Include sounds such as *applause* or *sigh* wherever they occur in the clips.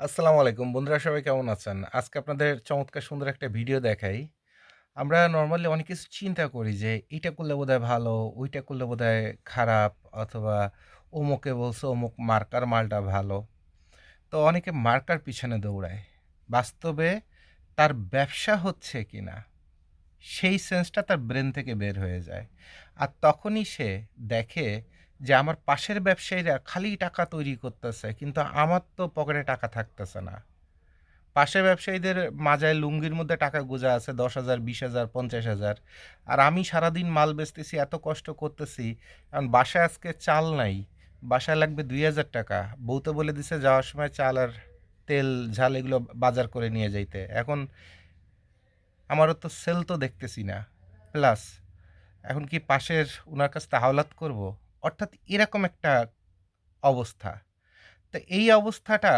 আসসালামু আলাইকুম বন্ধুরা সবাই কেমন আছেন? আজকে আপনাদের চমৎকার সুন্দর একটা ভিডিও দেখাই। আমরা নর্মালি অনেক কিছু চিন্তা করি যে এটা করলে বোধহয় ভালো, ওইটা করলে বোধহয় খারাপ অথবা অমুকে বলছে অমুক মার্কার মালটা ভালো। তো অনেকে মার্কার পিছনে দৌড়ায়। বাস্তবে তার ব্যবসা হচ্ছে কি না সেই সেন্সটা তার ব্রেন থেকে বের হয়ে যায়। আর তখনই সে দেখে যে আমার পাশের ব্যবসায়ীরা খালি টাকা তৈরি করতেছে কিন্তু আমার তো পকেটে টাকা থাকতেছে না। পাশের ব্যবসায়ীদের মাজায় লুঙ্গির মধ্যে টাকা গোজা আছে দশ হাজার বিশ হাজার পঞ্চাশ হাজার আর আমি সারাদিন মাল বেচতেছি, এত কষ্ট করতেছি। কারণ বাসায় আজকে চাল নাই। বাসায় লাগবে ৳২,০০০ বউ তো বলে দিছে যাওয়ার সময় চাল আর তেল, ঝাল এগুলো বাজার করে নিয়ে যাইতে। এখন আমারও তো সেল তো দেখতেছি না। প্লাস এখন কি পাশের ওনার কাছ থেকে হাওলাত করব? অর্থাৎ এরকম একটা অবস্থা। তো এই অবস্থাটা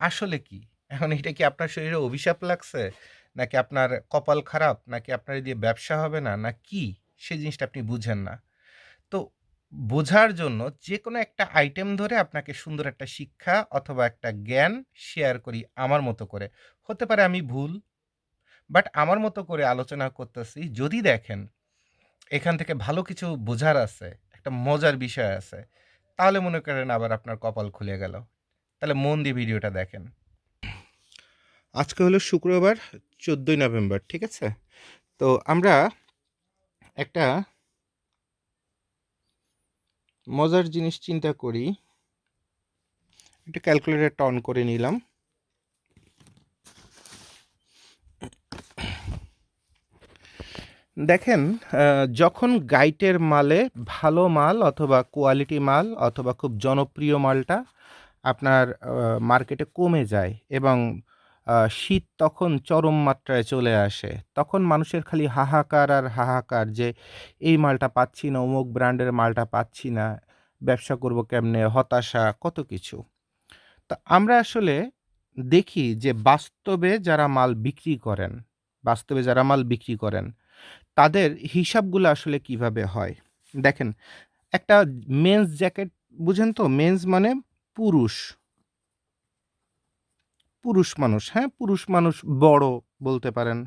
আসলে কি? এখন এটা কি আপনার শরীরে অভিশাপ লাগছে? নাকি আপনার কপাল খারাপ? নাকি আপনার দিয়ে ব্যবসা হবে না? না কি? সেই জিনিসটা আপনি বুঝেন না। তো বোঝার জন্য যে কোনো একটা আইটেম ধরে আপনাকে সুন্দর একটা শিক্ষা অথবা একটা জ্ঞান শেয়ার করি আমার মতো করে। হতে পারে আমি ভুল, বাট আমার মতো করে আলোচনা করতেছি। যদি দেখেন এখান থেকে ভালো কিছু বোঝার আছে, একটা মজার বিষয় আছে, তাহলে মনে করেন আবার আপনার কপাল খুলে গেল। তাহলে মন দিয়ে ভিডিওটা দেখেন। আজকে হলো শুক্রবার ১৪ই নভেম্বর, ঠিক আছে? তো আমরা একটা মজার জিনিস চিন্তা করি। একটা ক্যালকুলেটরটা অন করে নিলাম। দেখেন যখন গাইটের মালে ভালো মাল অথবা কোয়ালিটি মাল অথবা খুব জনপ্রিয় মালটা আপনার মার্কেটে কমে যায় এবং শীত তখন চরম মাত্রায় চলে আসে। তখন মানুষের খালি হাহাকার আর হাহাকার যে এই মালটা পাচ্ছি না, অমুক ব্র্যান্ডের মালটা পাচ্ছি না, ব্যবসা করব কেমনে, হতাশা কত কিছু। তো আমরা আসলে দেখি যে বাস্তবে যারা মাল বিক্রি করেন, বাস্তবে যারা মাল বিক্রি করেন, তাদের হিসাবগুলো আসলে কীভাবে হয়। দেখেন একটা মেন্স জ্যাকেট বুঝেন তো? মেন্স মানে পুরুষ। পুরুষ মানুষ, হ্যাঁ? পুরুষ মানুষ বড় বলতে পারেন।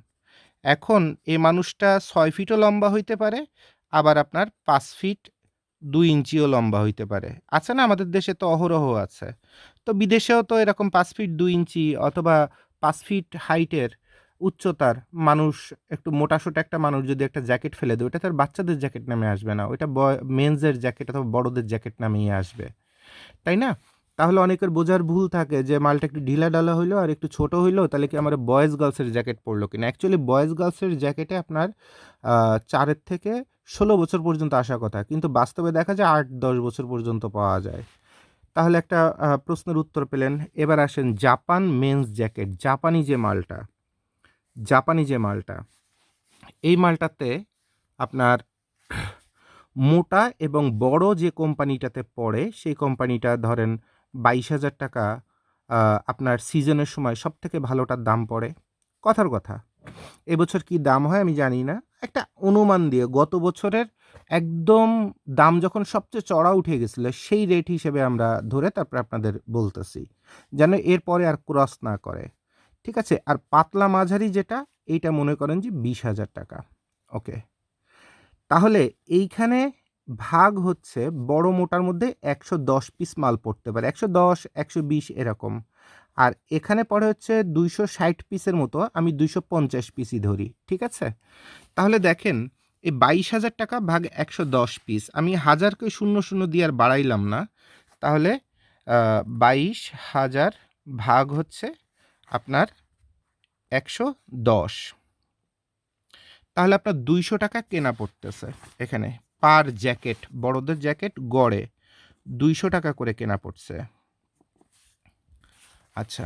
এখন এই মানুষটা ছয় ফিটও লম্বা হইতে পারে, আবার আপনার পাঁচ ফিট দুই ইঞ্চিও লম্বা হইতে পারে। আছে না আমাদের দেশে তো অহরহ আছে। তো বিদেশেও তো এরকম পাঁচ ফিট ২ ইঞ্চি অথবা পাঁচ ফিট হাইটের উচ্চতার মানুষ একটু মোটাসোটা একটা মানুষ যদি একটা জ্যাকেট ফেলে দেয়, ওটা তার বাচ্চাদের জ্যাকেট নামে আসবে না। ওইটা বয় মেন্সের জ্যাকেট অথবা বড়দের জ্যাকেট নামেই আসবে। তাই না? তাহলে অনেকের বোঝার ভুল থাকে যে মালটা একটু ঢিলাঢালা হইল আর একটু ছোট হইল তাহলে কি আমার বয়েজ গার্লসের জ্যাকেট পড়ল কিনা। অ্যাকচুয়ালি বয়েজ গার্লসের জ্যাকেটে আপনার চারের থেকে ১৬ বছর পর্যন্ত আসার কথা। কিন্তু বাস্তবে দেখা যায় আট দশ বছর পর্যন্ত পাওয়া যায়। তাহলে একটা প্রশ্নের উত্তর পেলেন। এবার আসেন জাপান মেন্স জ্যাকেট। জাপানি যে মালটা, জাপানি যে মালটা, এই মালটাতে আপনার মোটা এবং বড় যে কোম্পানিটাতে পড়ে সেই কোম্পানিটা ধরেন বাইশ হাজার টাকা আপনার সিজনের সময় সব থেকে ভালোটার দাম পড়ে। কথার কথা। এবছর কি দাম হয় আমি জানি না। একটা অনুমান দিয়ে গত বছরের একদম দাম যখন সবচেয়ে চড়া উঠে গেছিল সেই রেট হিসেবে আমরা ধরে তারপরে আপনাদের বলতেছি। যেন এরপরে আর ক্রস না করে। ঠিক আছে? আর পাতলা মাঝারি যেটা এইটা মনে করেন যে ৳২০,০০০ ওকে। তাহলে এইখানে ভাগ হচ্ছে বড় মোটার মধ্যে ১১০ পিস মাল পড়তে পারে। ১১০, ১২০ এরকম। আর এখানে পড়ে হচ্ছে ২৬০ পিসের মতো আমি ২৫০ পিসই ধরি। ঠিক আছে? তাহলে দেখেন এই ৳২২,০০০ ভাগ ১১০ পিস। আমি হাজারকে শূন্য, শূন্য দিয়ে আর বাড়াইলাম না। তাহলে বাইশ হাজার ভাগ হচ্ছে আপনার ১১০। তাহলে আপনার ৳২০০ কেনা পড়তেছে এখানে। পার জ্যাকেট, বড়দের জ্যাকেট গড়ে ৳২০০ করে কেনা পড়ছে। আচ্ছা।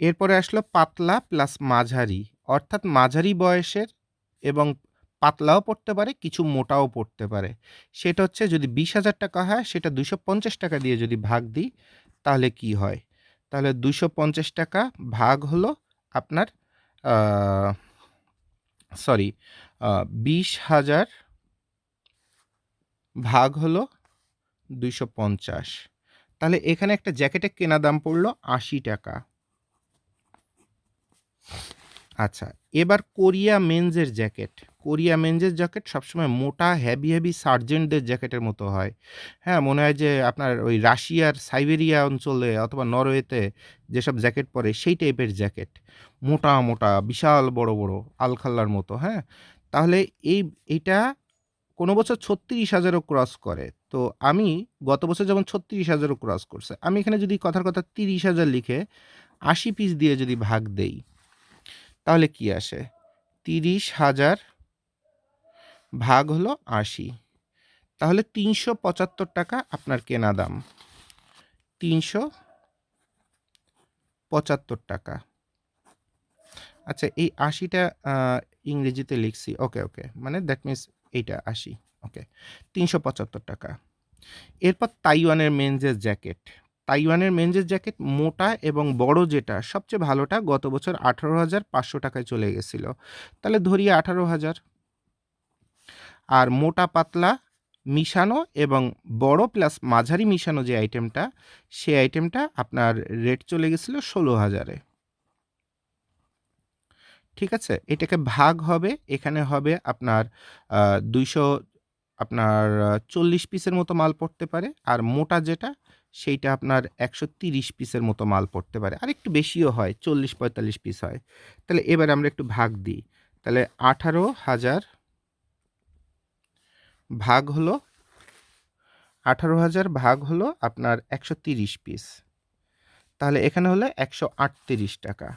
এরপরে আসলো পাতলা প্লাস মাঝারি। অর্থাৎ মাঝারি বয়সের এবং পাতলাও পড়তে পারে, কিছু মোটাও পড়তে পারে। সেটা হচ্ছে যদি ৳২০,০০০ হয় সেটা ৳২৫০ দিয়ে যদি ভাগ দিই তাহলে কি হয়? তাহলে ৳২৫০ ভাগ হলো আপনার সরি বিশ হাজার ভাগ হলো ২৫০। তাহলে এখানে একটা জ্যাকেটের কেনা দাম পড়ল ৳৮০ আচ্ছা এবার কোরিয়া মেন্সের জ্যাকেট কোরিয়া মেন্সের জ্যাকেট সবসময় মোটা হেভি হেভি সার্জেন্টদের জ্যাকেটের মতো হয়। হ্যাঁ মনে হয় যে আপনার ওই রাশিয়ার সাইবেরিয়া অঞ্চলে অথবা নরওয়েতে যেসব জ্যাকেট পরে সেই টাইপের জ্যাকেট। মোটা মোটা, বিশাল, বড় বড়, আলখাল্লার মতো হ্যাঁ? তাহলে এই এইটা কোনো বছর ছত্রিশ হাজারও ক্রস করে। তো আমি গত বছর যেমন ছত্রিশ হাজারও ক্রস করছে, আমি এখানে যদি কথার কথা তিরিশ হাজার লিখে আশি পিস দিয়ে যদি ভাগ দেই, তাহলে কি আসে? তিরিশ হাজার ভাগ হলো আশি। তাহলে তিনশো পঁচাত্তর টাকা আপনার কেনা দাম। তিনশো পঁচাত্তর টাকা। আচ্ছা এই আশিটা ইংরেজিতে লিখছি। ওকে ওকে। মানে দ্যাট মিনস এইটা আশি। ওকে। তিনশো পঁচাত্তর টাকা। এরপর তাইওয়ানের মেনজের জ্যাকেট। তাইওয়ানের মেনজের জ্যাকেট মোটা এবং বড় যেটা, সবচেয়ে ভালোটা গত বছর আঠারো হাজার পাঁচশো টাকায় চলে গেছিল। তাহলে ধরি আঠারো হাজার। আর মোটা পাতলা মিশানো এবং বড় প্লাস মাঝারি মিশানো যে আইটেমটা সেই আইটেমটা আপনার রেট চলে গেছিল ষোলো হাজারে। ঠিক আছে? এটাকে ভাগ হবে, এখানে হবে আপনার দুইশো, আপনার চল্লিশ পিসের মতো মাল পড়তে পারে, আর মোটা যেটা, সেইটা আপনার একশো তিরিশ পিসের মতো মাল পড়তে পারে। আর একটু বেশিও হয়, চল্লিশ পঁয়তাল্লিশ পিস হয়। তাহলে এবার আমরা একটু ভাগ দিই। তাহলে আঠারো হাজার ভাগ হলো, আঠারো হাজার ভাগ হলো আপনার একশো তিরিশ পিস তাহলে এখানে হলো একশো আটত্রিশ টাকা।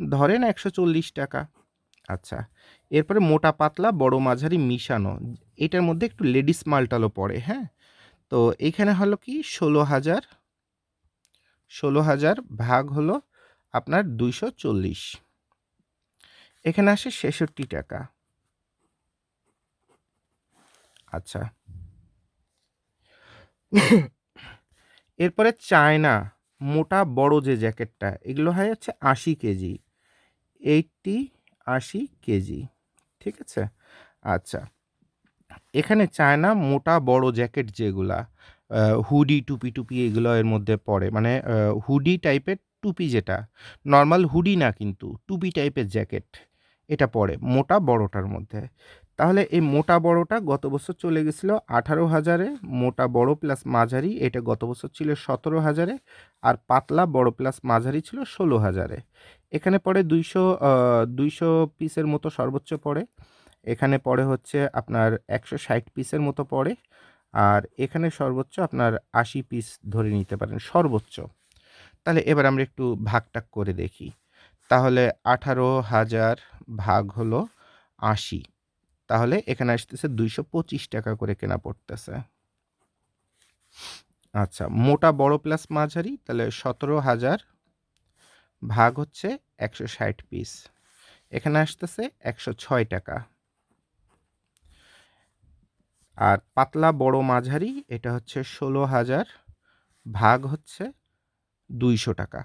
ধরেন একশো চল্লিশ টাকা। আচ্ছা এরপরে মোটা পাতলা, বড় মাঝারি মিশানো। এটার মধ্যে একটু লেডিস মালটালও পড়ে হ্যাঁ? তো এইখানে হলো কি, ষোলো হাজার ষোলো হাজার ভাগ হলো আপনার দুইশো চল্লিশ। এখানে আসে ছেষট্টি টাকা। আচ্ছা। *coughs* এরপরে চায়না, মোটা বড় যে জ্যাকেটটা, এগুলো হয় হচ্ছে আশি কেজি। এইটটি, আশি কেজি। ঠিক আছে? আচ্ছা। এখানে চায়না মোটা বড় জ্যাকেট যেগুলা হুডি, টুপি টুপি এগুলো এর মধ্যে পড়ে মানে হুডি টাইপের টুপি যেটা, নর্মাল হুডি না কিন্তু, টুপি টাইপের জ্যাকেট, এটা পড়ে মোটা বড়টার মধ্যে। তাহলে এই মোটা বড়টা গত বছর চলে গেছিল আঠারো হাজারে, মোটা বড় প্লাস মাঝারি, এটা গত বছর ছিল সতেরো হাজারে আর পাতলা বড় প্লাস মাঝারি ছিল ষোলো হাজারে। এখানে পড়ে দুইশো দুইশো পিসের মতো সর্বোচ্চ পড়ে। এখানে পড়ে হচ্ছে আপনার একশো ষাট পিসের মতো পড়ে আর এখানে সর্বোচ্চ আপনার আশি পিস ধরে নিতে পারেন, সর্বোচ্চ। তাহলে এবার আমরা একটু ভাগটাক করে দেখি। তাহলে আঠারো হাজার ভাগ হলো আশি। তাহলে এখানে আসতেছে দুইশো পঁচিশ টাকা করে কেনা পড়তেছে। আচ্ছা মোটা বড় প্লাস মাঝারি, তাহলে সতেরো হাজার ভাগ হচ্ছে একশো ষাট পিস এখানে আসতেছে একশো ছয় টাকা। আর পাতলা বড় মাঝারি, এটা হচ্ছে ষোলো হাজার ভাগ হচ্ছে দুইশো টাকা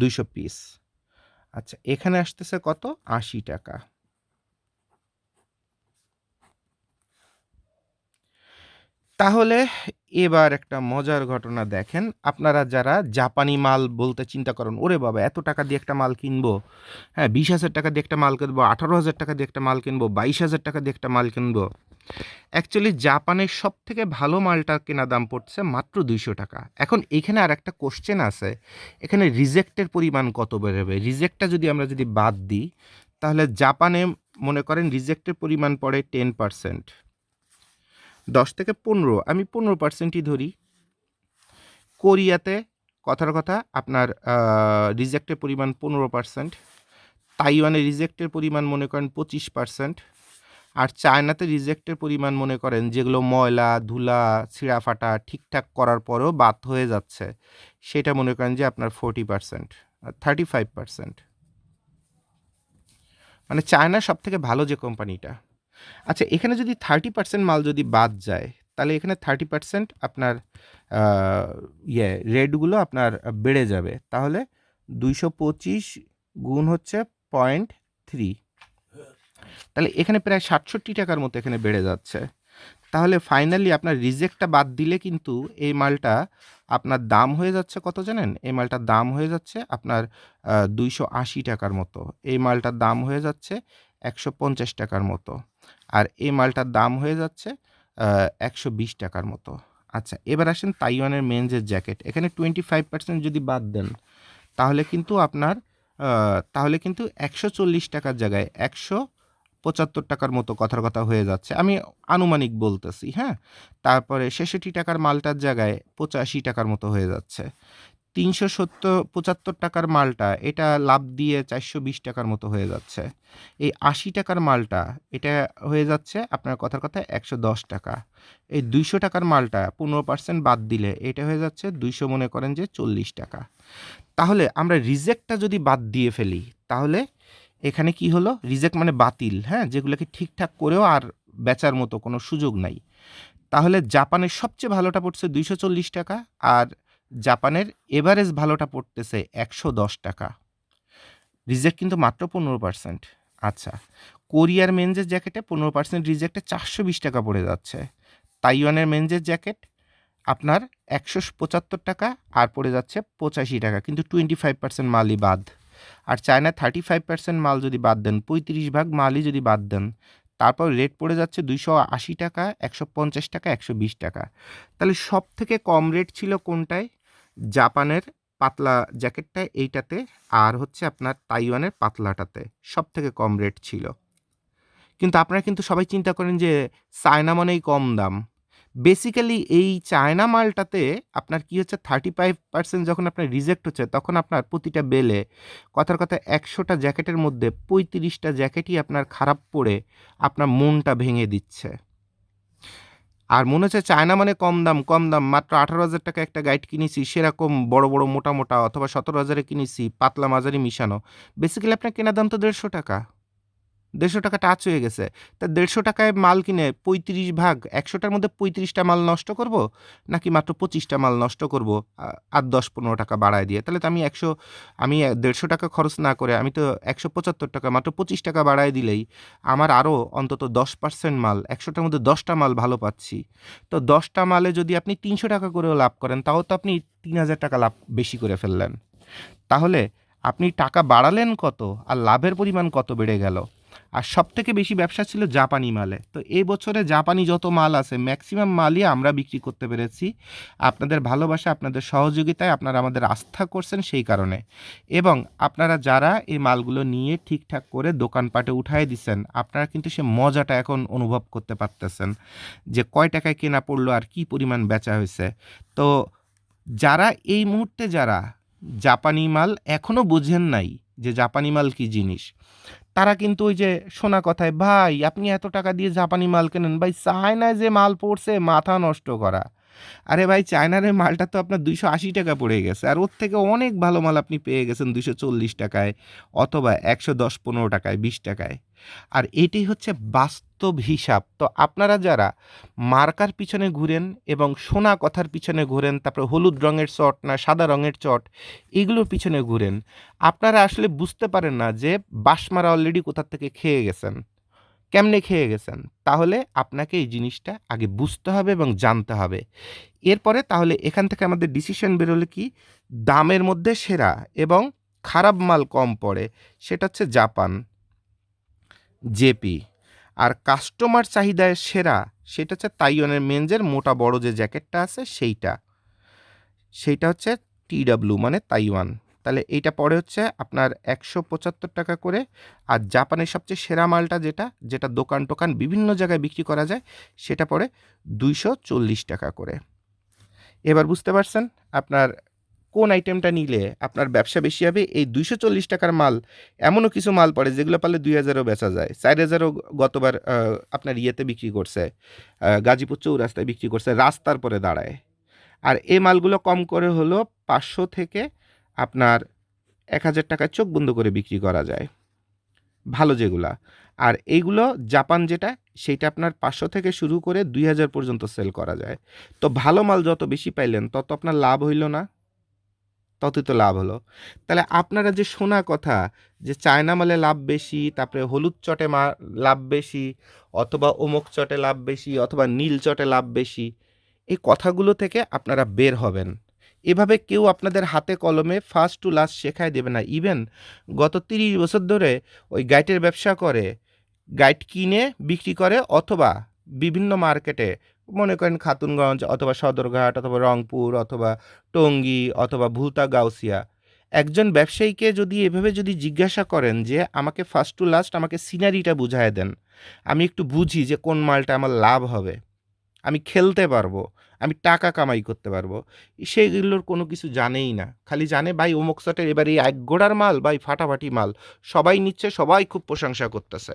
দুইশো পিস আচ্ছা এখানে আসতেছে কত? আশি টাকা। তাহলে এবার একটা মজার ঘটনা দেখেন। আপনারা যারা জাপানি মাল বলতে চিন্তা করেন, ওরে বাবা, এত টাকা দিয়ে একটা মাল কিনবো? হ্যাঁ বিশ হাজার টাকা দিয়ে একটা মাল কিনবো, আঠারো হাজার টাকা দিয়ে একটা মাল কিনবো, বাইশ হাজার টাকা দিয়ে একটা মাল কিনবো। অ্যাকচুয়ালি জাপানের সব থেকে ভালো মালটা কেনা দাম পড়ছে মাত্র দুইশো টাকা। এখন এখানে আর একটা কোশ্চেন আছে, এখানে রিজেক্টের পরিমাণ কত বেরোবে রিজেক্টটা যদি আমরা যদি বাদ দিই, তাহলে জাপানে মনে করেন রিজেক্টের পরিমাণ পড়ে টেন পারসেন্ট। দশ থেকে পনেরো, আমি পনেরো পার্সেন্টই ধরি। কোরিয়াতে, কথার কথা, আপনার রিজেক্টের পরিমাণ পনেরো পার্সেন্ট, তাইওয়ানে রিজেক্টের পরিমাণ মনে করেন পঁচিশ পার্সেন্ট, আর চায়নাতে রিজেক্টের পরিমাণ মনে করেন যেগুলো ময়লা, ধুলা ছিঁড়া ফাটা ঠিকঠাক করার পরেও বাদ হয়ে যাচ্ছে, সেটা মনে করেন যে আপনার forty percent thirty five percent. মানে চায়না সব থেকে ভালো যে কোম্পানিটা আচ্ছা এখানে যদি থার্টি পার্সেন্ট মাল যদি বাদ যায়, তাহলে এখানে থার্টি পার্সেন্ট আপনার ইয়ে রেটগুলো আপনার বেড়ে যাবে। তাহলে দুইশো পঁচিশ গুণ হচ্ছে পয়েন্ট থ্রি তাহলে এখানে প্রায় সাতষট্টি টাকার মতো এখানে বেড়ে যাচ্ছে। তাহলে ফাইনালি আপনার রিজেক্টটা বাদ দিলে কিন্তু এই মালটা আপনার দাম হয়ে যাচ্ছে কত জানেন? এই মালটার দাম হয়ে যাচ্ছে আপনার দুইশো আশি টাকার মতো। এই মালটার দাম হয়ে যাচ্ছে একশো পঞ্চাশ টাকার মতো। আর এই মালটার দাম হয়ে যাচ্ছে একশো বিশ টাকার মতো। আচ্ছা এবার আসেন তাইওয়ানের মেন্সের জ্যাকেট এখানে টোয়েন্টি ফাইভ পার্সেন্ট যদি বাদ দেন, তাহলে কিন্তু আপনার তাহলে কিন্তু একশো চল্লিশ টাকার জায়গায় একশো পঁচাত্তর টাকার মতো কথার কথা হয়ে যাচ্ছে। আমি আনুমানিক বলতেছি হ্যাঁ? তারপরে ছেষট্টি টাকার মালটার জায়গায় পঁচাশি টাকার মতো হয়ে যাচ্ছে। তিনশো সত্তর, পঁচাত্তর টাকার মালটা, এটা লাভ দিয়ে চারশো বিশ টাকার মতো হয়ে যাচ্ছে। এই আশি টাকার মালটা, এটা হয়ে যাচ্ছে আপনার কথার কথা একশো দশ টাকা। এই দুইশো টাকার মালটা পনেরো পার্সেন্ট বাদ দিলে এটা হয়ে যাচ্ছে দুইশো মনে করেন যে চল্লিশ টাকা। তাহলে আমরা রিজেক্টটা যদি বাদ দিয়ে ফেলি, তাহলে এখানে কি হলো? রিজেক্ট মানে বাতিল হ্যাঁ? যেগুলোকে ঠিকঠাক করেও আর বেচার মতো কোনো সুযোগ নাই। তাহলে জাপানের সবচেয়ে ভালোটা পড়ছে দুইশো চল্লিশ টাকা আর জাপানের এভারেজ ভালোটা পড়তেছে একশো দশ টাকা। রিজেক্ট কিন্তু মাত্র পনেরো পার্সেন্ট। আচ্ছা কোরিয়ার মেনজের জ্যাকেটে পনেরো পার্সেন্ট রিজেক্টে চারশো বিশ টাকা পড়ে যাচ্ছে। তাইওয়ানের মেনজের জ্যাকেট আপনার একশো পঁচাত্তর টাকা আর পড়ে যাচ্ছে পঁচাশি টাকা, কিন্তু টোয়েন্টি ফাইভ পার্সেন্ট মালই বাদ। আর চায়না থার্টি ফাইভ পার্সেন্ট মাল যদি বাদ দেন, পঁয়ত্রিশ ভাগ মালই যদি বাদ দেন, তারপর রেট পড়ে যাচ্ছে দুইশো আশি টাকা, একশো পঞ্চাশ টাকা, একশো বিশ টাকা। তাহলে সব থেকে কম রেট ছিল কোনটায়? জাপানের পাতলা জ্যাকেটটা এইটাতে আর হচ্ছে আপনার তাইওয়ানের পাতলাটাতে সব থেকে কম রেট ছিল। কিন্তু আপনারা কিন্তু সবাই চিন্তা করেন যে চায়না মানেই কম দাম। বেসিক্যালি এই চায়না মালটাতে আপনার কি হচ্ছে থার্টি ফাইভ পার্সেন্ট যখন আপনার রিজেক্ট হচ্ছে তখন আপনার প্রতিটা বেলে কথার কথা একশোটা জ্যাকেটের মধ্যে পঁয়ত্রিশটা জ্যাকেটই আপনার খারাপ পড়ে আপনার মনটা ভেঙে দিচ্ছে। আর মনে হচ্ছে চায়না মানে কম দাম কম দাম। মাত্র আঠারো হাজার টাকা একটা গাইড কিনেছি, সেরকম বড় বড়, মোটা মোটা অথবা সতেরো হাজারে কিনেছি, পাতলা মাঝারি মিশানো। বেসিক্যালি আপনার কেনা দাম তো দেড়শো টাকা। দেড়শো টাকা টাচ হয়ে গেছে। তা দেড়শো টাকায় মাল কিনে পঁয়ত্রিশ ভাগ, একশোটার মধ্যে পঁয়ত্রিশটা মাল নষ্ট করব? নাকি মাত্র পঁচিশটা মাল নষ্ট করব আর দশ, পনেরো টাকা বাড়ায় দিয়ে? তাহলে তো আমি একশো, আমি দেড়শো টাকা খরচ না করে আমি তো একশো পঁচাত্তর টাকা, মাত্র পঁচিশ টাকা বাড়ায় দিলেই আমার আরও অন্তত দশ পার্সেন্ট মাল, একশোটার মধ্যে দশটা মাল ভালো পাচ্ছি। তো দশটা মালে যদি আপনি তিনশো টাকা করেও লাভ করেন, তাও তো আপনি তিন হাজার টাকা লাভ বেশি করে ফেললেন। তাহলে আপনি টাকা বাড়ালেন কত? আর লাভের পরিমাণ কত বেড়ে গেল? আর সব থেকে বেশি ব্যবসা ছিল জাপানি মালে। তো এই বছরে জাপানি যত মাল আছে ম্যাক্সিমাম মালই আমরা বিক্রি করতে পেরেছি। আপনাদের ভালোবাসা, আপনাদের সহযোগিতায় আপনারা আমাদের আস্থা করছেন সেই কারণে। এবং আপনারা যারা এই মালগুলো নিয়ে ঠিকঠাক করে দোকানপাটে উঠায় দিচ্ছেন আপনারা কিন্তু সে মজাটা এখন অনুভব করতে পারতেছেন যে কয় টাকায় কেনা পড়ল আর কি পরিমাণ বেচা হয়েছে। তো যারা এই মুহূর্তে যারা জাপানি মাল এখনও বুঝেন নাই যে জাপানি মাল কি জিনিস তারা কিন্তু ওই যে শোনা কথায়, ভাই, আপনি এত টাকা দিয়ে জাপানি মাল কেনেন? ভাই, চায়নায় যে মাল পড়ছে, মাথা নষ্ট করা। আরে ভাই, চায়নার মালটা তো আপনার দুইশো আশি টাকা পড়ে গেছে। আর ওর থেকে অনেক ভালো মাল আপনি পেয়ে গেছেন দুইশো চল্লিশ টাকায় অথবা একশো দশ পনেরো টাকায়, বিশ টাকায়। আর এটি হচ্ছে বাস্তব হিসাব। তো আপনারা যারা মার্কার পিছনে ঘুরেন এবং সোনা কথার পিছনে ঘুরেন, তারপরে হলুদ রঙের চট না সাদা রঙের চট, এগুলোর পিছনে ঘুরেন, আপনারা আসলে বুঝতে পারেন না যে বাসমারা অলরেডি কোথার থেকে খেয়ে গেছেন। কেমনে খেয়ে গেছেন? তাহলে আপনাকে এই জিনিসটা আগে বুঝতে হবে এবং জানতে হবে। এরপরে তাহলে এখান থেকে আমাদের ডিসিশন বেরোলে কি? দামের মধ্যে সেরা এবং খারাপ মাল কম পড়ে, সেটা হচ্ছে জাপান। জেপি। আর কাস্টমার চাহিদায় সেরা সেটা হচ্ছে তাইওয়ানের মেনজের মোটা বড় যে জ্যাকেটটা আছে সেইটা। সেইটা হচ্ছে টিডাব্লিউ মানে তাইওয়ান। তাহলে এইটা পড়ে হচ্ছে আপনার একশো পঁচাত্তর টাকা করে। আর জাপানের সবচেয়ে সেরা মালটা যেটা যেটা দোকান টোকান বিভিন্ন জায়গায় বিক্রি করা যায়, সেটা পড়ে দুইশো চল্লিশ টাকা করে। এবার বুঝতে পারছেন আপনার কোন আইটেমটা নিলে আপনার ব্যবসা বেশি হবে? এই দুইশো চল্লিশ টাকার মাল, এমনও কিছু মাল পড়ে যেগুলো পারলে দুই হাজারও বেচা যায়। চার হাজারও গতবার আপনার ইয়েতে বিক্রি করছে গাজীপুর চৌরাস্তায় বিক্রি করছে, রাস্তার পরে দাঁড়ায়। আর এই মালগুলো কম করে হলো পাঁচশো থেকে আপনার এক হাজার টাকায় চোখ বন্ধ করে বিক্রি করা যায়। ভালো যেগুলা। আর এইগুলো জাপান যেটা, সেইটা আপনার পাঁচশো থেকে শুরু করে দুই হাজার পর্যন্ত সেল করা যায়। তো ভালো মাল যত বেশি পাইলেন, তত আপনার লাভ হইল না। ততই তো লাভ হলো। তাহলে আপনারা যে শোনা কথা, যে চায়না মালে লাভ বেশি, তারপরে হলুদ চটে মা লাভ বেশি, অথবা অমুক চটে লাভ বেশি, অথবা নীল চটে লাভ বেশি, এই কথাগুলো থেকে আপনারা বের হবেন। এভাবে কেউ আপনাদের হাতে কলমে ফার্স্ট টু লাস্ট শেখায় দেবে না। ইভেন গত তিরিশ বছর ধরে ওই গাইটের ব্যবসা করে গাইড কিনে বিক্রি করে অথবা বিভিন্ন মার্কেটে মনে করেন খাতুনগঞ্জ অথবা সদরঘাট অথবা রংপুর অথবা টঙ্গী অথবা ভুলতা গাউসিয়া একজন ব্যবসায়ীকে যদি এভাবে যদি জিজ্ঞাসা করেন যে আমাকে ফার্স্ট টু লাস্ট আমাকে সিনারিটা বুঝায় দেন, আমি একটু বুঝি যে কোন মালটা আমার লাভ হবে, আমি খেলতে পারব আমি টাকা কামাই করতে পারব। সেগুলোর কোনো কিছু জানেই না। খালি জানে, ভাই, অমুক শটের এবার এই এক গোড়ার মাল, ভাই, ফাটাফাটি মাল। সবাই নিচ্ছে, সবাই খুব প্রশংসা করতেছে।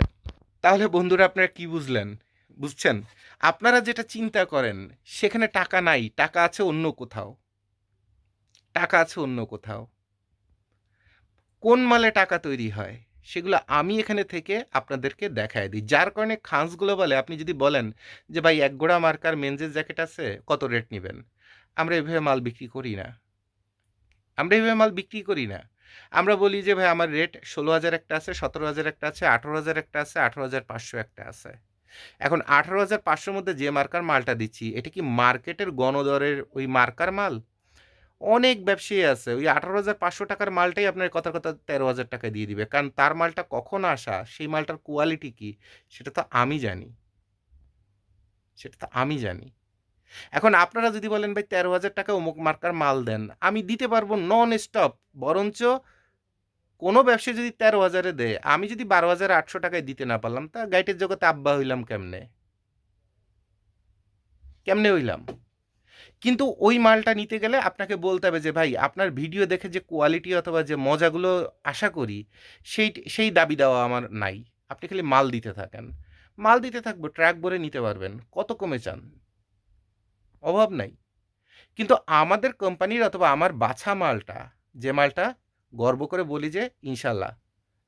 তাহলে বন্ধুরা, আপনারা কি বুঝলেন? বুঝছেন? আপনারা যেটা চিন্তা করেন, সেখানে টাকা নাই, টাকা আছে অন্য কোথাও। টাকা আছে অন্য কোথাও। কোন মালে টাকা তৈরি হয়? সেগুলো আমি এখানে থেকে আপনাদেরকে দেখায় দিই। যার কারণে খান্স গ্লোবালে আপনি যদি বলেন যে, ভাই, এক গোড়া মার্কার মেনজের জ্যাকেট আছে, কত রেট নেবেন? আমরা এভাবে মাল বিক্রি করি না। আমরা এভাবে মাল বিক্রি করি না। আমরা বলি যে, ভাই, আমার রেট ষোলো হাজার একটা আছে, সতেরো হাজার একটা আছে, আঠেরো হাজার একটা আছে, আঠেরো হাজার পাঁচশো একটা আছে। এখন আঠেরো হাজার পাঁচশোর মধ্যে যে মার্কার মালটা দিচ্ছি, এটা কি মার্কেটের গণদরের ওই মার্কার মাল? অনেক ব্যবসায়ী আছে। ওই আঠারো হাজার পাঁচশো টাকার মালটাই আপনার কথা কথা তেরো হাজার টাকা দিয়ে দিবে। কারণ তার মালটা কখন আসা, সেই মালটার কোয়ালিটি কি, সেটা তো আমি জানি। সেটা তো আমি জানি। এখন আপনারা যদি বলেন, ভাই, তেরো হাজার টাকা অমুক মার্কার মাল দেন। আমি দিতে পারব নন স্টপ বরঞ্চ কোনো ব্যবসায়ী যদি তেরো হাজারে দেয়, আমি যদি বারো হাজার আটশো টাকায় দিতে না পারলাম, তা গাইটের জগতে আব্বা হইলাম কেমনে? কেমনে হইলাম? কিন্তু ওই মালটা নিতে গেলে আপনাকে বলতে হবে যে, ভাই, আপনার ভিডিও দেখে যে কোয়ালিটি অথবা যে মজাগুলো আশা করি, সেই সেই দাবি দেওয়া আমার নাই। আপনি খালি মাল দিতে থাকেন। মাল দিতে থাকব ট্র্যাক ভরে নিতে পারবেন। কত কমে চান? অভাব নাই। কিন্তু আমাদের কোম্পানির অথবা আমার বাছা মালটা, যে মালটা গর্ব করে বলি যে ইনশাল্লাহ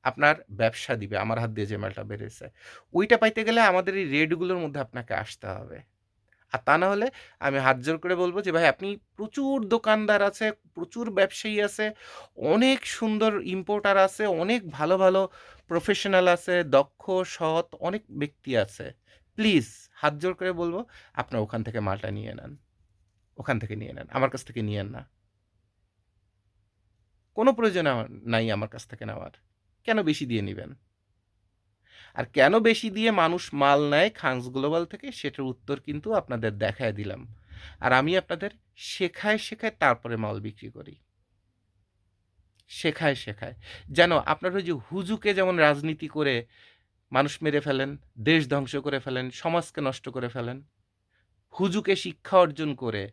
আপনার ব্যবসা দিবে, আমার হাত দিয়ে যে মালটা বেরিয়েছে ওইটা পাইতে গেলে আমাদের এই রেডগুলোর মধ্যে আপনাকে আসতে হবে। আর তা না হলে আমি হাত জোর করে বলব যে, ভাই, আপনি প্রচুর দোকানদার আছে, প্রচুর ব্যবসায়ী আছে, অনেক সুন্দর ইম্পোর্টার আছে, অনেক ভালো ভালো প্রফেশনাল আছে, দক্ষ, সৎ অনেক ব্যক্তি আছে। প্লিজ হাত জোর করে বলব, আপনার ওখান থেকে মালটা নিয়ে নেন। ওখান থেকে নিয়ে নেন, আমার কাছ থেকে নিয়েন না। কোনো প্রয়োজন নাই আমার কাছ থেকে নেওয়ার। কেন বেশি দিয়ে নেবেন? আর কেন বেশি দিয়ে মানুষ মাল নেয় খাংস গ্লোবাল থেকে, সেটার উত্তর কিন্তু আপনাদের দেখায় দিলাম। আর আমি আপনাদের শেখায় শেখায় তারপরে মাল বিক্রি করি। শেখায় শেখায়। যেন আপনার ওই যে হুজুকে যেমন রাজনীতি করে মানুষ মেরে ফেলেন, দেশ ধ্বংস করে ফেলেন, সমাজকে নষ্ট করে ফেলেন, হুজুকে শিক্ষা অর্জন করে,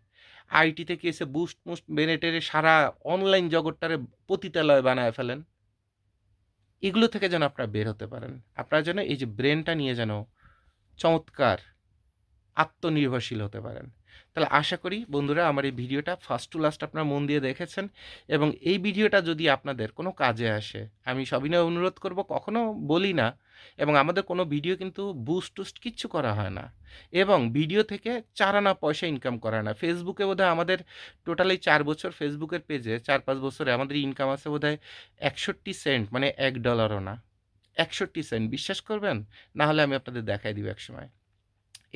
আইটি থেকে এসে বুস্ট মুস্ট মেরে টেরে সারা অনলাইন জগৎটারে পতিতালয় বানায় ফেলেন এগুলো থেকে যেন আপনারা বের হতে পারেন। আপনারা যেন এই যে ব্রেনটা নিয়ে যেন চমৎকার আত্মনির্ভরশীল হতে পারেন। তাহলে আশা করি বন্ধুরা আমার এই ভিডিওটা ফার্স্ট টু লাস্ট আপনারা মন দিয়ে দেখেছেন এবং এই ভিডিওটা যদি আপনাদের কোনো কাজে আসে, আমি সবিনয় অনুরোধ করব কখনো বলি না এবং আমাদের কোনো ভিডিও কিন্তু বুস্ট টুস্ট কিচ্ছু করা হয় না এবং ভিডিও থেকে চার আনা পয়সা ইনকাম করা না। ফেসবুকে বোধহয় আমাদের টোটালি চার বছর ফেসবুকের পেজে চার পাঁচ বছরে আমাদের ইনকাম আছে বোধহয় একষট্টি সেন্ট মানে এক ডলারও না, একষট্টি সেন্ট বিশ্বাস করবেন? না হলে আমি আপনাদের দেখাই দিব একসময়।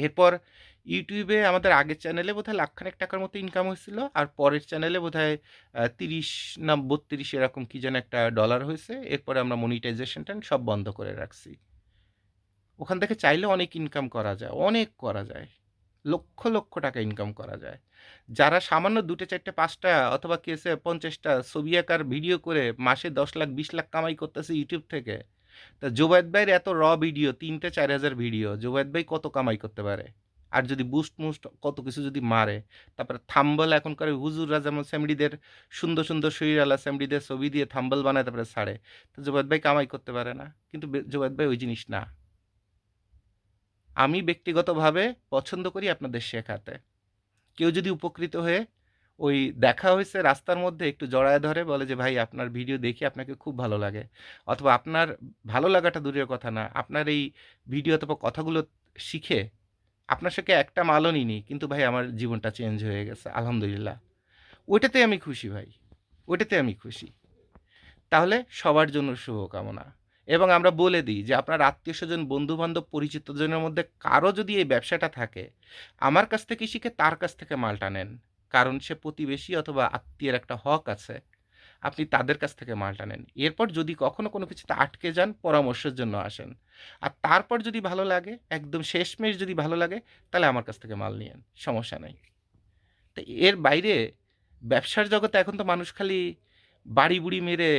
এরপর ইউটিউবে আমাদের আগের চ্যানেলে বোধহয় লাখখানেক টাকার মতো ইনকাম হয়েছিল, আর পরের চ্যানেলে বোধহয় তিরিশ, না, বত্রিশ এরকম কী যেন একটা ডলার হয়েছে। এরপরে আমরা মনিটাইজেশনটা সব বন্ধ করে রাখছি। ওখান থেকে চাইলে অনেক ইনকাম করা যায়, অনেক করা যায়। লক্ষ লক্ষ টাকা ইনকাম করা যায়। যারা সামান্য দুটো, চারটে, পাঁচটা অথবা কেসে পঞ্চাশটা ছবি আঁকার ভিডিও করে মাসে দশ লাখ, বিশ লাখ কামাই করতেছে ইউটিউব থেকে, তা জোবায়দ ভাইয়ের এত র ভিডিও তিনটে, চার হাজার ভিডিও জোবায়দ ভাই কত কামাই করতে পারে? আর যদি বুস্ট মুস্ট কত কিছু যদি মারে। তারপরে থাম্বল এখনকার হুজুররা যেমন স্যামডিদের সুন্দর সুন্দর শরীরালা স্যামডিদের ছবি দিয়ে থাম্বল বানায়, তারপরে ছাড়ে। তো জোবায়দ ভাই কামাই করতে পারে না। কিন্তু জোবায়দ ভাই ওই জিনিস না। আমি ব্যক্তিগতভাবে পছন্দ করি আপনাদের শেখাতে। কেউ যদি উপকৃত হয়ে ওই দেখা হয়েছে রাস্তার মধ্যে, একটু জড়ায় ধরে, বলে যে, ভাই, আপনার ভিডিও দেখি আপনাকে খুব ভালো লাগে। অথবা, আপনার ভালো লাগাটা দূরের কথা না। আপনার এই ভিডিও অথবা কথাগুলো শিখে আপনার সাথে একটা মালও নিনি কিন্তু ভাই আমার জীবনটা চেঞ্জ হয়ে গেছে, আলহামদুলিল্লাহ। ওইটাতে আমি খুশি ভাই ওটাতে আমি খুশি। তাহলে সবার জন্য শুভকামনা। এবং আমরা বলে দিই যে আপনার আত্মীয় স্বজন বন্ধু বান্ধব পরিচিতজনের মধ্যে কারও যদি এই ব্যবসাটা থাকে, আমার কাছ থেকে শিখে তার কাছ থেকে মালটা নেন। কারণ সে প্রতিবেশী অথবা আত্মীয়ের একটা হক আছে, আপনি তাদের কাছ থেকে মালটা নেন। এরপর যদি কখনো কোনো কিছুতে আটকে যান, পরামর্শের জন্য আসেন। আর তারপর যদি ভালো লাগে, একদম শেষমেশ যদি ভালো লাগে, তাহলে আমার কাছ থেকে মাল নিয়েন, সমস্যা নাই। তো এর বাইরে ব্যবসার জগতে এখন তো মানুষ খালি বাড়ি বুড়ি মেরে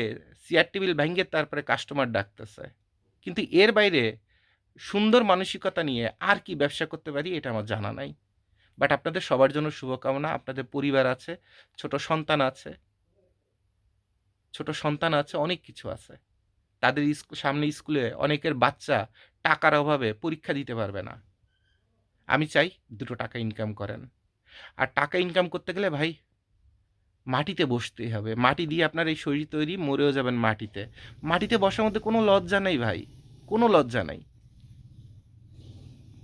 চেয়ার টেবিল ভেঙে তারপরে কাস্টমার ডাকতেছে। কিন্তু এর বাইরে সুন্দর মানসিকতা নিয়ে আর কি ব্যবসা করতে পারি, এটা আমার জানা নাই। বাট আপনাদের সবার জন্য শুভকামনা, আপনাদের পরিবার আছে, ছোট সন্তান আছে, ছোট সন্তান আছে, অনেক কিছু আছে। তাদের সামনে স্কুলে অনেকের বাচ্চা টাকার অভাবে পরীক্ষা দিতে পারবে না। আমি চাই দুটো টাকা ইনকাম করেন। আর টাকা ইনকাম করতে গেলে ভাই, মাটিতে বসতেই হবে। মাটি দিয়ে আপনার এই শরীর তৈরি, মরেও যাবেন মাটিতে। মাটিতে বসার মধ্যে কোনো লজ্জা নেই ভাই, কোনো লজ্জা নেই।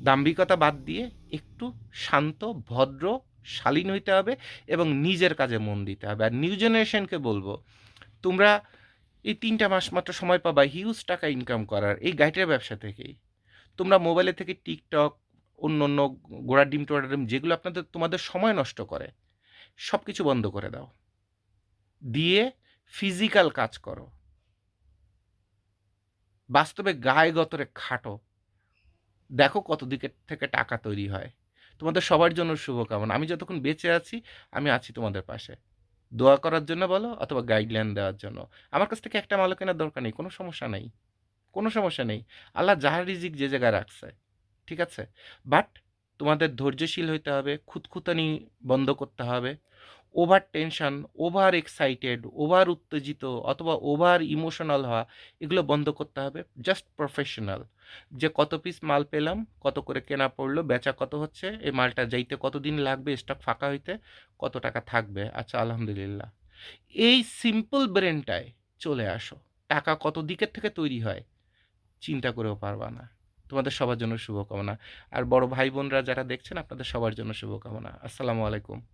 দাম্ভিকতা বাদ দিয়ে একটু শান্ত, ভদ্র, শালীন হইতে হবে এবং নিজের কাজে মন দিতে হবে। আর নিউ জেনারেশনকে বলব, তোমরা এই তিনটা মাস মাত্র সময় পাবা হিউজ টাকা ইনকাম করার এই গাইডের ব্যবসা থেকেই। তোমরা মোবাইলে থেকে টিকটক অন্য অন্য গোড়া ডিম টোড়া ডিম যেগুলো আপনাদের, তোমাদের সময় নষ্ট করে সব কিছু বন্ধ করে দাও। দিয়ে ফিজিক্যাল কাজ করো। বাস্তবে গায়ে গতরে খাটো। দেখো কত দিকে থেকে টাকা তৈরি হয়। তোমাদের সবার জন্য শুভকামনা। আমি যতক্ষণ বেঁচে আছি, আমি আছি তোমাদের পাশে। দোয়া করার জন্য বলো অথবা গাইডলাইন দেওয়ার জন্য। আমার কাছ থেকে একটা মালও কেনার দরকার নেই, কোনো সমস্যা নেই। কোনো সমস্যা নেই। আল্লাহ যাহার রিজিক যে জায়গায় রাখছে, ঠিক আছে? বাট তোমাদের ধৈর্যশীল হইতে হবে, খুঁতখুতানি বন্ধ করতে হবে। Over tension over excited over উত্তেজিত অথবা ওভার ইমোশনাল হওয়া, এগুলো বন্ধ করতে হবে। জাস্ট প্রফেশনাল যে কত পিস মাল পেলাম, কত করে কেনা পড়ল, বেচা কত হচ্ছে এই মালটা যাইতে কতদিন লাগবে স্টক ফাঁকা হইতে কত টাকা থাকবে? আচ্ছা আলহামদুলিল্লাহ। এই সিম্পল ব্রেনটায় চলে আসো। টাকা কত দিকের থেকে তৈরি হয়? চিন্তা করেও পারবা না। তোমাদের সবার জন্য শুভকামনা। আর বড় ভাই বোনরা যারা দেখছেন, আপনাদের সবার জন্য শুভকামনা। আসসালামু আলাইকুম।